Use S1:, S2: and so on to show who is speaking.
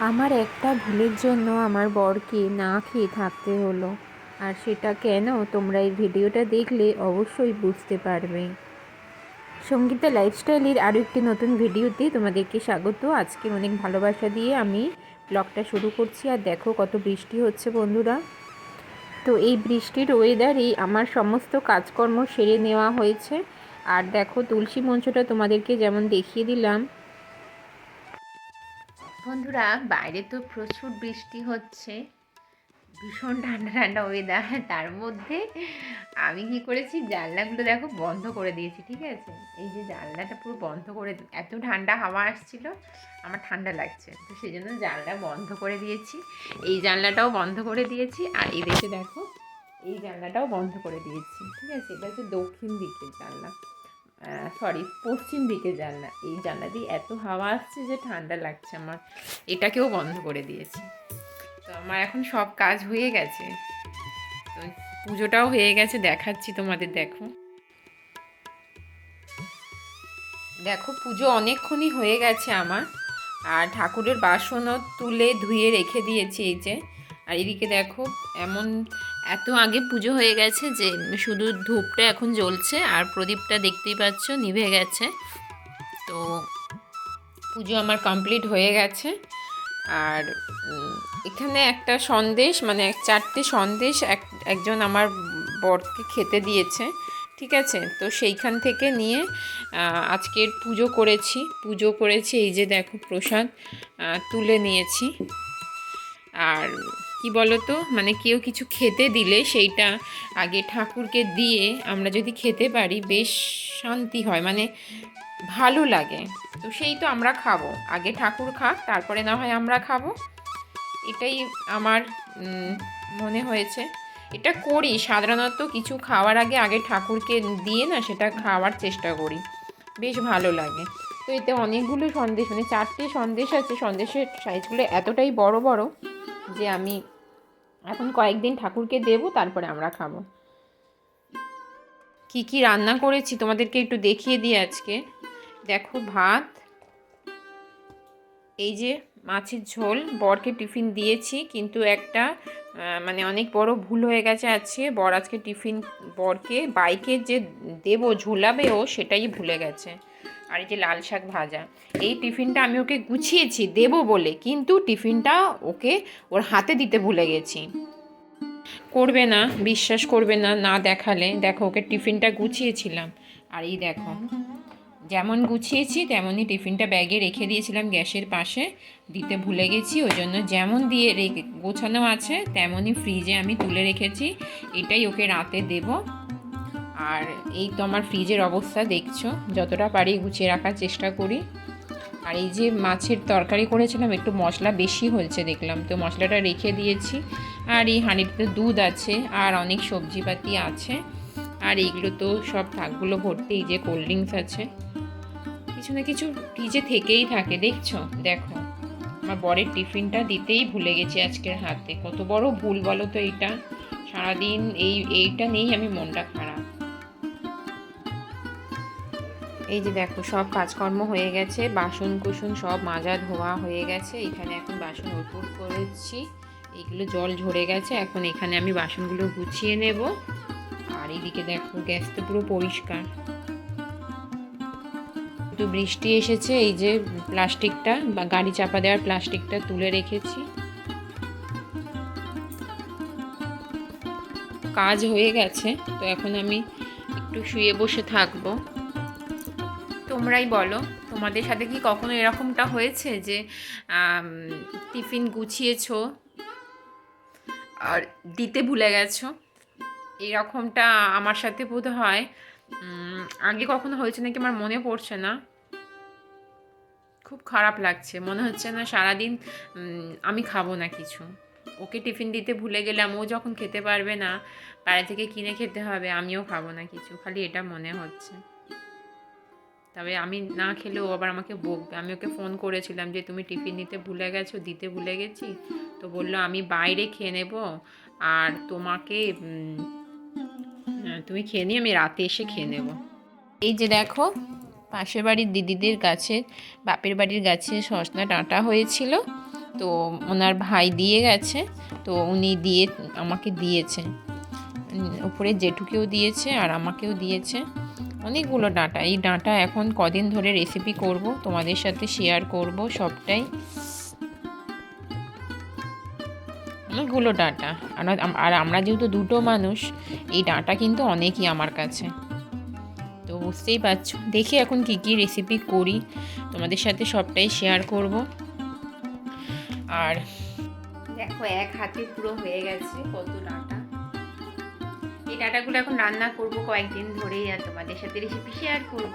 S1: আমার একটা ভুলের জন্য আমার বরকে না খেয়ে থাকতে হলো। আর সেটা কেন? তোমরা এই ভিডিওটা দেখলে অবশ্যই বুঝতে পারবে। সঙ্গীতা লাইফস্টাইলের আরও একটি নতুন ভিডিওতে তোমাদেরকে স্বাগত। আজকে অনেক ভালোবাসা দিয়ে আমি ব্লগটা শুরু করছি। আর দেখো কত বৃষ্টি হচ্ছে বন্ধুরা। তো এই বৃষ্টির ওয়েদারেই আমার সমস্ত কাজকর্ম সেরে নেওয়া হয়েছে। আর দেখো তুলসী মঞ্চটা তোমাদেরকে যেমন দেখিয়ে দিলাম বন্ধুরা, বাইরে তো প্রচুর বৃষ্টি হচ্ছে। ভীষণ ঠান্ডা ঠান্ডা ওয়েদার তার মধ্যে আমি কি করেছি, জানলাগুলো দেখো বন্ধ করে দিয়েছি, ঠিক আছে? এই যে জানলাটা পুরো বন্ধ করে এত ঠান্ডা হাওয়া আসছিল, আমার ঠান্ডা লাগছে। তো সেই জন্য জানলা বন্ধ করে দিয়েছি। এই জানলাটাও বন্ধ করে দিয়েছি, আর এই দেখে দেখো, এই জানলাটাও বন্ধ করে দিয়েছি, ঠিক আছে? এটা হচ্ছে দক্ষিণ দিকের জানলা। সরি পশ্চিম দিকে জানলা, এই জানলা দিয়ে এত হাওয়া আসছে যে ঠান্ডা লাগছে আমার। এটাকেও বন্ধ করে দিয়েছি। তো আমার এখন সব কাজ হয়ে গেছে। তো পুজোটাও হয়ে গেছে, দেখাচ্ছি তোমাদের, দেখো। দেখো, পুজো অনেকক্ষণই হয়ে গেছে আমার। আর ঠাকুরের বাসনও তুলে ধুয়ে রেখে দিয়েছি এই যে। আর এদিকে দেখো, এমন এত আগে পুজো হয়ে গেছে যে শুধু ধূপটা এখন জ্বলছে আর প্রদীপটা দেখতেই পাচ্ছ নিভে গেছে। তো পুজো আমার কমপ্লিট হয়ে গেছে। আর এখানে একটা সন্দেশ মানে এক চারটে সন্দেশ এক, একজন আমার বরকে খেতে দিয়েছে, ঠিক আছে? তো সেইখান থেকে নিয়ে আজকের পুজো করেছি। পুজো করেছি, এই যে দেখো প্রসাদ তুলে নিয়েছি। আর কি বলতো? মানে কেউ কিছু খেতে দিলে সেইটা আগে ঠাকুরকে দিয়ে আমরা যদি খেতে পারি, বেশ শান্তি হয় মানে ভালো লাগে। তো সেই তো আমরা খাব। আগে ঠাকুর খাক, তারপরে না হয় আমরা খাব। এটাই আমার মনে হয়েছে। এটা করি, সাধারণত কিছু খাওয়ার আগে আগে ঠাকুরকে দিয়ে না সেটা খাওয়ার চেষ্টা করি। বেশ ভালো লাগে। তো এতে অনেকগুলো সন্দেশ মানে চারটে সন্দেশ আছে। সন্দেশের সাইজগুলো এতটাই বড় বড় যে আমি এখন কয়েকদিন ঠাকুরকে দেব, তারপরে আমরা খাব। কি কি রান্না করেছি তোমাদেরকে একটু দেখিয়ে দিই আজকে। দেখো ভাত এই যে মাছের ঝোল, বরকে টিফিন দিয়েছি, কিন্তু একটা মানে অনেক বড় ভুল হয়ে গেছে আজকে। বর আজকে টিফিন, বরকে বাইকে যে দেবো ঝোলাবে ও সেটাই ভুলে গেছে। আর এই যে লাল শাক ভাজা, এই টিফিনটা আমি ওকে গুছিয়েছি, দেবো বলে, কিন্তু টিফিনটা ওকে ওর হাতে দিতে ভুলে গেছি। করবে না, বিশ্বাস করবে না না দেখালে। দেখো ওকে টিফিনটা গুছিয়েছিলাম। আর এই দেখো যেমন গুছিয়েছি, তেমনই টিফিনটা ব্যাগে রেখে দিয়েছিলাম গ্যাসের পাশে। দিতে ভুলে গেছি, ওই জন্য যেমন দিয়ে রেখে গোছানো আছে, তেমনই ফ্রিজে আমি তুলে রেখেছি। এটাই ওকে রাতে দেব। আর এই তো আমার ফ্রিজের অবস্থা, দেখছ? যতটা পারি গুছিয়ে রাখার চেষ্টা করি। আর এই যে মাছের তরকারি করেছিলাম, একটু মশলা বেশি হয়েছে দেখলাম। তো মশলাটা রেখে দিয়েছি। আর এই হাঁড়িতে দুধ আছে, আর অনেক সবজিপাতি আছে। আর এইগুলো তো সব থাকগুলো ভর্তি, এই যে কোল্ড ড্রিঙ্কস আছে। কিছু না কিছু ফ্রিজে থেকেই থাকে, দেখছ? দেখো, আমার বরের টিফিনটা দিতেই ভুলে গেছি আজকের হাতে। কত বড় ভুল বলো তো এইটা সারাদিন এই, এইটা নিয়েই আমি মনটা খারাপ। এই যে দেখো, সব কাজকর্ম হয়ে গেছে বাসন কুসুন সব মাজা ধোয়া হয়ে গেছে, এখানে এখন বাসন উপর করেছি। এইগুলো জল ঝরে গেছে, এখন এখানে আমি বাসনগুলো গুছিয়ে নেব। আর এইদিকে দেখো, গ্যাস তো পুরো পরিষ্কার। একটু বৃষ্টি এসেছে, এই যে প্লাস্টিকটা বা গাড়ি চাপা দেওয়ার প্লাস্টিকটা তুলে রেখেছি। কাজ হয়ে গেছে, তো এখন আমি একটু শুয়ে বসে থাকব। তোমরাই বলো, তোমাদের সাথে কি কখনো এরকমটা হয়েছে যে টিফিন গুছিয়েছো আর দিতে ভুলে গেছো? এরকমটা আমার সাথে বোধ হয় আগে কখনো হয়েছে নাকি আমার মনে পড়ছে না। খুব খারাপ লাগছে। মনে হচ্ছে না সারাদিন আমি খাব না কিছু। ওকে টিফিন দিতে ভুলে গেলাম, ও যখন খেতে পারবে না, বাইরে থেকে কিনে খেতে হবে, আমিও খাব না কিছু। খালি এটা মনে হচ্ছে। তবে আমি না খেলেও আবার আমাকে বকবে। আমি ওকে ফোন করেছিলাম যে, তুমি টিফিন নিতে ভুলে গেছো, দিতে ভুলে গেছি? তো বলল, আমি বাইরে খেয়ে নেব, আর তোমাকে তুমি খেয়ে নিয়ে, আমি রাতে এসে খেয়ে নেব। এই যে দেখো, পাশের বাড়ির দিদিদের গাছে, বাপের বাড়ির গাছে সজনা ডাঁটা হয়েছিল। তো ওনার ভাই দিয়ে গেছে, তো উনি দিয়ে, আমাকে দিয়েছে। উপরে জেঠুকেও দিয়েছে আর আমাকেও দিয়েছে। অনেকগুলো ডাঁটা। এই ডাঁটা এখন কদিন ধরে রেসিপি করব, তোমাদের সাথে শেয়ার করব সবটাই। অনেকগুলো ডাঁটা। আর আমরা যেহেতু দুটো মানুষ, এই ডাঁটা কিন্তু অনেকই আমার কাছে। তো বুঝতেই পারছ। দেখি এখন কি কি রেসিপি করি। তোমাদের সাথে সবটাই শেয়ার করব। আর দেখো, এক হাতে পুরো হয়ে গেছে কত ডাঁটা। এই ডাঁটাগুলো এখন রান্না করব কয়েকদিন ধরেই আর তোমাদের সাথে রেসিপি শেয়ার করব।